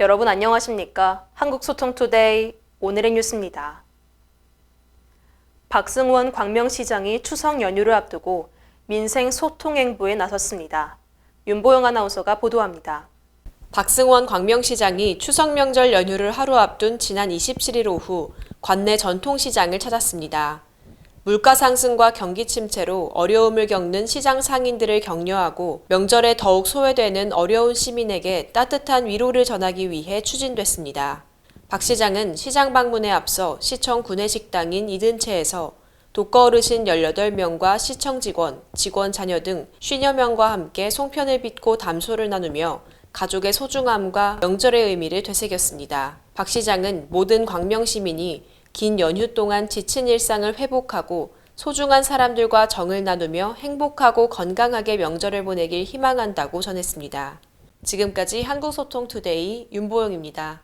여러분 안녕하십니까? 한국소통투데이 오늘의 뉴스입니다. 박승원 광명시장이 추석 연휴를 앞두고 민생 소통 행보에 나섰습니다. 윤보영 아나운서가 보도합니다. 박승원 광명시장이 추석 명절 연휴를 하루 앞둔 지난 27일 오후 관내 전통시장을 찾았습니다. 물가 상승과 경기 침체로 어려움을 겪는 시장 상인들을 격려하고 명절에 더욱 소외되는 어려운 시민에게 따뜻한 위로를 전하기 위해 추진됐습니다. 박 시장은 시장 방문에 앞서 시청 구내식당인 이든채에서 독거 어르신 18명과 시청 직원, 직원 자녀 등 50여 명과 함께 송편을 빚고 담소를 나누며 가족의 소중함과 명절의 의미를 되새겼습니다. 박 시장은 모든 광명 시민이 긴 연휴 동안 지친 일상을 회복하고 소중한 사람들과 정을 나누며 행복하고 건강하게 명절을 보내길 희망한다고 전했습니다. 지금까지 한국소통투데이 윤보영입니다.